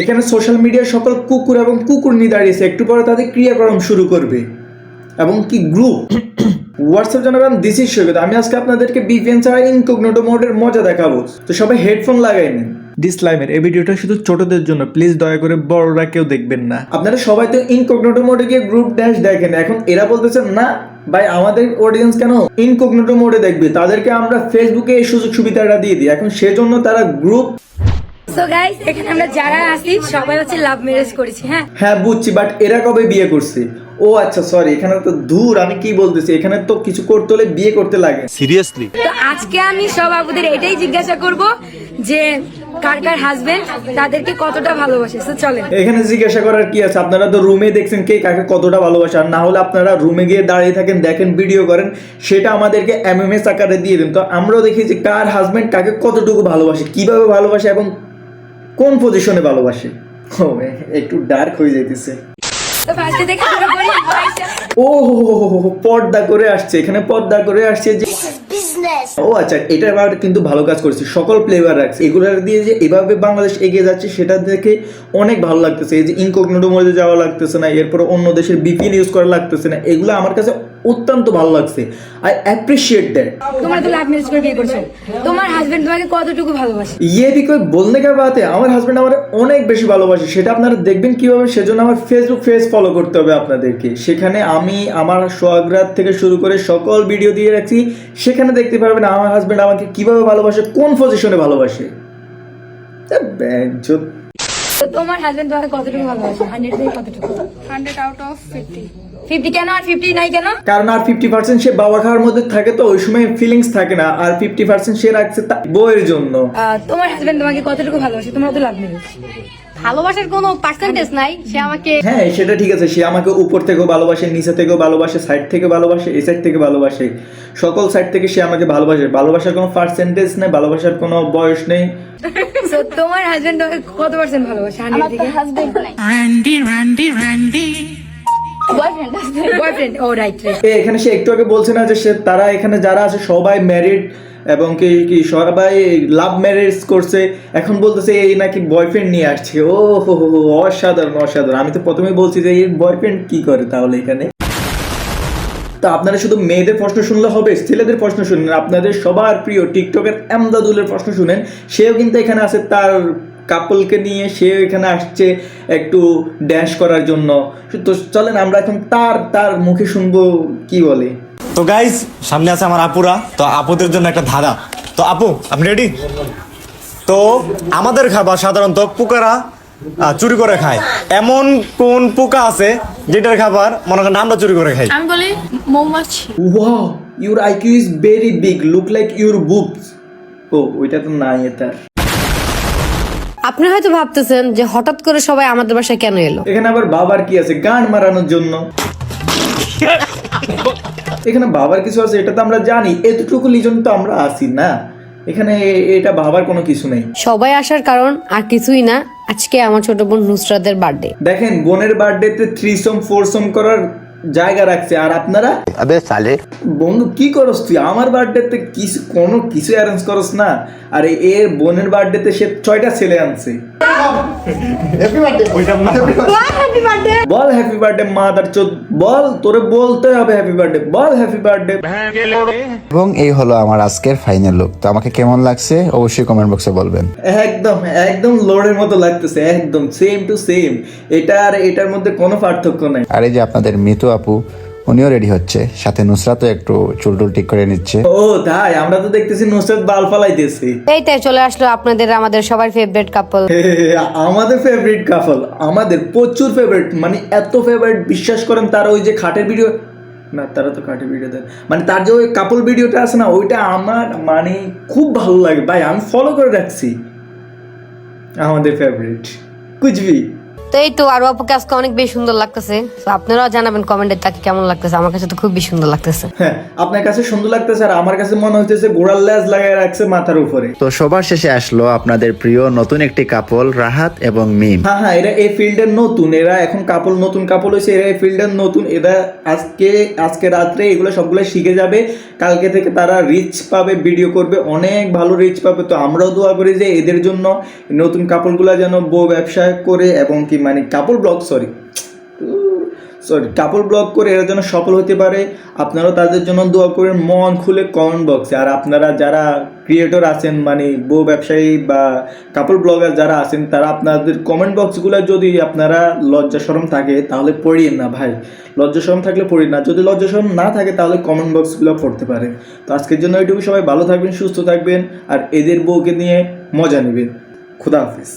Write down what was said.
এখানে সোশ্যাল মিডিয়ার সকল কুকুর এবং কুকুরনি দাঁড়িয়েছে। একটু পরে তাদের ক্রিয়াকরণ শুরু করবে। এবং কি গ্রুপ হোয়াটসঅ্যাপ জনগণ দিস ইজ সৈকত আমি আজকে আপনাদেরকে বিপিএন ছাড়া ইনকগনোটো মোডের মজা দেখাবো। তো সবাই হেডফোন লাগাই নিন। ডিসক্লাইমার এই ভিডিওটা শুধু ছোটদের জন্য। প্লিজ দয়া করে বড়রা কেউ দেখবেন না। আপনারা সবাই তো ইনকগনোটো মোডে গিয়ে গ্রুপ ড্যাশ দেখেন। এখন এরা বলতেছেন না ভাই আমাদের অডিয়েন্স কেন ইনকগনোটো মোডে দেখবে? তাদেরকে আমরা ফেসবুকে এই সুযোগ সুবিধাটা দিয়ে দিই। এখন সেজন্য তারা গ্রুপ সো গাইস এখানে আমরা যারা আছি সবাই হচ্ছে লাভ ম্যারেজ করেছি হ্যাঁ? হ্যাঁ বুঝছি বাট এরা কবে বিয়ে করছে? ও আচ্ছা সরি এখানে তো দূর আমি কি বলতেছি? এখানে তো কিছু করতে হলে বিয়ে করতে লাগে। সিরিয়াসলি তো আজকে আমি সব আপুদের এটাই জিজ্ঞাসা করব যে কার কার হাজবেন্ড তাদেরকে কতটা ভালোবাসে। তো চলেন। এখানে জিজ্ঞাসা করার কি আছে? আপনারা তো রুমে দেখছেন কে কাকে কতটা ভালোবাসে। আর না হলে আপনারা রুমে গিয়ে দাঁড়িয়ে থাকেন দেখেন ভিডিও করেন। সেটা আমাদেরকে এমএমএস আকারে দিয়ে দিন। তো আমরাও দেখি যে কার হাজবেন্ড কাকে কতটুকু ভালোবাসে কীভাবে ভালোবাসে এবং কোন পজিশনে ভালোবাসে? ও একটু ডার্ক হয়ে যাইতেছে। ও পর্দা করে আসছে এখানে পর্দা করে আসছে যে ও আচ্ছা এটা এবার কিন্তু ভালো কাজ করেছে সকল ফ্লেভার রাখছে। এগুলোর দিয়ে যে এভাবে বাংলাদেশ এগিয়ে যাচ্ছে সেটা দেখে অনেক ভালো লাগতেছে। এই যে ইনকগনোটো মধ্যে যাওয়া লাগতেছে না এরপরে অন্য দেশের বিপিএল ইউজ করা লাগতেছে না এগুলো আমার কাছে অত্যন্ত ভালো লাগছে। আই অ্যাপ্রিশিয়েট দ্যাট তোমার তো লাভ ম্যারেজ করে বিয়ে করছ? তোমার হাজবেন্ড তোমাকে কতটুকু ভালোবাসে? ইয়ে বিকয় বলনে কা বাতে? আমার হাজবেন্ড আমারে অনেক বেশি ভালোবাসে। সেটা আপনারা দেখবেন কীভাবে? সেজন্য আমার ফেসবুক পেজ ফলো করতে হবে আপনাদেরকে। সেখানে আমি আমার সোয়াগরাত থেকে শুরু করে সকল ভিডিও দিয়ে রাখছি। সেখানে দেখতে পারবেন আমার হাজবেন্ড আমাকে কীভাবে ভালোবাসে কোন পজিশনে ভালোবাসে। ব্যাংক তো তোমার হাজবেন্ড তোমাকে কতটুকু ভালোবাসে? হান্ড্রেড থেকে কতটুকু? Hundred out of fifty fifty কেন আর ফিফটি নাই কেন? কারণ আর ফিফটি পার্সেন্ট সে বাবা খাওয়ার মধ্যে থাকে তো ওই সময় ফিলিংস থাকে না। আর ফিফটি পার্সেন্ট সে রাখছে তার জন্য। তোমার হাজবেন্ড তোমাকে কতটুকু ভালোবাসে? তোমরা তো লাভ ম্যারেজ ভালোবাসার কোনো পার্সেন্টেজ নাই সে আমাকে হ্যাঁ সেটা ঠিক আছে। সে আমাকে উপর থেকেও ভালোবাসে নিচে থেকেও ভালোবাসে সাইড থেকে ভালোবাসে এই সাইড থেকে ভালোবাসে। সকল সাইড থেকে সে আমাকে ভালোবাসে। ভালোবাসার কোনো পার্সেন্টেজ নেই ভালোবাসার কোনো বয়স নেই। তো তোমার হাজবেন্ড তোমাকে কত পার্সেন্ট ভালোবাসে থেকে হাজবেন্ড নাই. বয়ফ্রেন্ড ও রাইট রাইট এখানে সে একটু আগে বলছে না যে সে তারা এখানে যারা আছে সবাই ম্যারিড এবং কি কি সবাই লাভ ম্যারেজ করছে। এখন বলতেছে এই নাকি বয়ফ্রেন্ড নিয়ে আসছে। ও হো হো হো, অসাধারণ অসাধারণ। আমি তো প্রথমেই বলছি যে এই বয়ফ্রেন্ড কি করে তাহলে এখানে? তো আপনারা শুধু মেয়েদের প্রশ্ন শুনলে হবে, ছেলেদের প্রশ্ন শুনেন। আপনাদের সবার প্রিয় টিকটকের এমদাদুলের প্রশ্ন শুনেন। সেও কিন্তু এখানে আছে, তার কাপলকে নিয়ে সেও এখানে আসছে একটু ড্যান্স করার জন্য। তো চলেন, আমরা এখন তার তার মুখে শুনব, কি বলে। তো গাইজ সামনে আছে আমার আপুরা। তো আপুদের জন্য একটা ধাঁধা। তো আপু, আপনি রেডি তো আমাদের খাবার সাধারণত পোকারা চুরি করে খায়। এমন কোন পোকা আছে যেটার খাবার মনে করেন আমরা চুরি করে খাই? আমি বলি মৌমাছি। Wow your IQ is very big look like your books ও ওইটা তো নাই এটা আপনি হয়তো ভাবতেছেন যে হঠাৎ করে সবাই আমাদের বাসায় কেন এলো? এখানে আবার বাবার কি আছে? গান মারানোর জন্য। এখানে বাবার কিছু আছে এটা তো আমরা জানি। এতটুকু লিজন তো আমরা আসি না? এখানে এটা ভাবার কোনো কিছু নেই। সবাই আসার কারণ আর কিছুই না আজকে আমার ছোট বোন নুসরাতের বার্থডে। দেখেন বোনের বার্থডেতে থ্রিসম ফোরসম করার জায়গা রাখছে। আর আপনারা? আবে সালে। বন্ধু কি করস তুই? আমার বার্থডেতে কিছু কোনো কিছু অ্যারেঞ্জ করস না। আর এর বোনের বার্থডেতে সে ছয়টা ছেলে আনছে। বল হ্যাপি বার্থডে মাদার চোদ। বল তোরে বলতে হবে হ্যাপি বার্থডে বল হ্যাপি বার্থডে এবং এই হলো আমার আজকের ফাইনাল লুক তো আমাকে কেমন লাগছে? অবশ্যই কমেন্ট বক্সে বলবেন। একদম একদম লোডের মতো লাগতেছে একদম। সেম টু সেম এটা আর এটার মধ্যে কোনো পার্থক্য নাই। আর এই যে আপনাদের মিতু আপু উনিও রেডি হচ্ছে। সাথে নুসরাতও একটু চুল টুল ঠিক করে নিচ্ছে। ও তাই? আমরা তো দেখতেছি নুসরাত বাল ফালাইতেছি। এই তাই চলে আসলো আপনাদের আমাদের সবার ফেভারিট কাপল আমাদের ফেভারিট কাপল আমাদের প্রচুর ফেভারিট মানে এত ফেভারিট বিশ্বাস করেন তার ওই যে খাটের ভিডিও না তারা তো খাটের ভিডিও দেন মানে তার যে ওই কাপল ভিডিওটা আছে না ওইটা আমার মানে খুব ভালো লাগে। ভাই আমি ফলো করে রাখছি। আমাদের ফেভারিট কুচবি। তো এই তো আরও আপুকে আজকে অনেক বেশি সুন্দর লাগতেছে। তো আপনারাও জানাবেন কমেন্টে তাকে কেমন লাগতেছে। আমার কাছে তো খুব বেশি সুন্দর লাগতেছে। হ্যাঁ আপনার কাছে সুন্দর লাগতেছে আর আমার কাছে মনে হচ্ছে গোড়ার লেজ লাগাই রাখছে মাথার উপরে। তো সবার শেষে আসলো আপনাদের প্রিয় নতুন একটি কাপল রাহাত এবং মিম। হ্যাঁ হ্যাঁ এরা এই ফিল্ডের নতুন এরা এখন কাপল নতুন কাপল হয়েছে এরা এই ফিল্ডের নতুন এরা আজকে আজকে রাত্রে এগুলো সবগুলো শিখে যাবে। কালকে থেকে তারা রিচ পাবে ভিডিও করবে অনেক ভালো রিচ পাবে। তো আমরাও দোয়া করি যে এদের জন্য নতুন কাপড়গুলো যেন বউ ব্যবসা করে এবং কি মানে কাপড় ব্লগ সরি সরি কাপড় ব্লগ করে এরা যেন সফল হতে পারে, আপনারাও তাদের জন্য দোয়া করেন, মন খুলে কমেন্ট বক্সে আর আপনারা যারা ক্রিয়েটর আছেন মানে বউ ব্যবসায়ী বা কাপড় ব্লগার যারা আছেন, তারা আপনাদের কমেন্ট বক্সগুলো যদি আপনারা লজ্জা শরম থাকে, তাহলে পড়িয়েন না ভাই। লজ্জা শরম থাকলে পড়ি না। যদি লজ্জা শরম না থাকে, তাহলে কমেন্ট বক্সগুলো পড়তে পারে। তো আজকের জন্য এটুকু সবাই ভালো থাকবেন, সুস্থ থাকবেন, আর এদের বউকে নিয়ে মজা নেবেন। খুদা হাফিজ।